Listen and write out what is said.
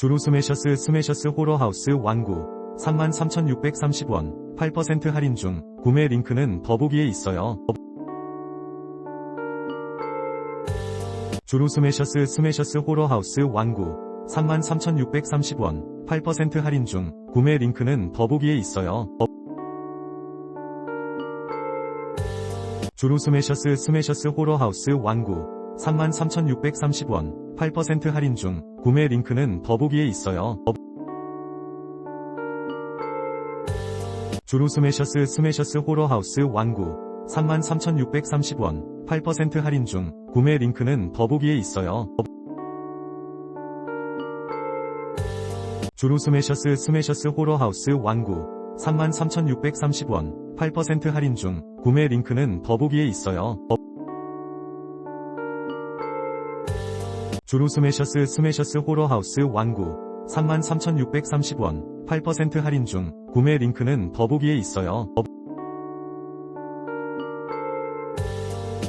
주루 스매셔스 스매셔스 호러하우스 완구. 33,630원. 8% 할인 중 구매 링크는 더보기에 있어요. 주루 스매셔스 스매셔스 호러하우스 완구. 33,630원. 8% 할인 중 구매 링크는 더보기에 있어요. 주루 스매셔스 스매셔스 호러하우스 완구. 33,630원. 8% 할인 중 구매 링크는 더보기에 있어요. 주루 스매셔스 스매셔스 호러하우스 완구 33,630원 8% 할인 중 구매 링크는 더보기에 있어요. 주루 스매셔스 스매셔스 호러하우스 완구 33,630원 8% 할인 중 구매 링크는 더보기에 있어요. 주루 스매셔스 스매셔스 호러하우스 완구. 33,630원. 8% 할인 중. 구매 링크는 더보기에 있어요.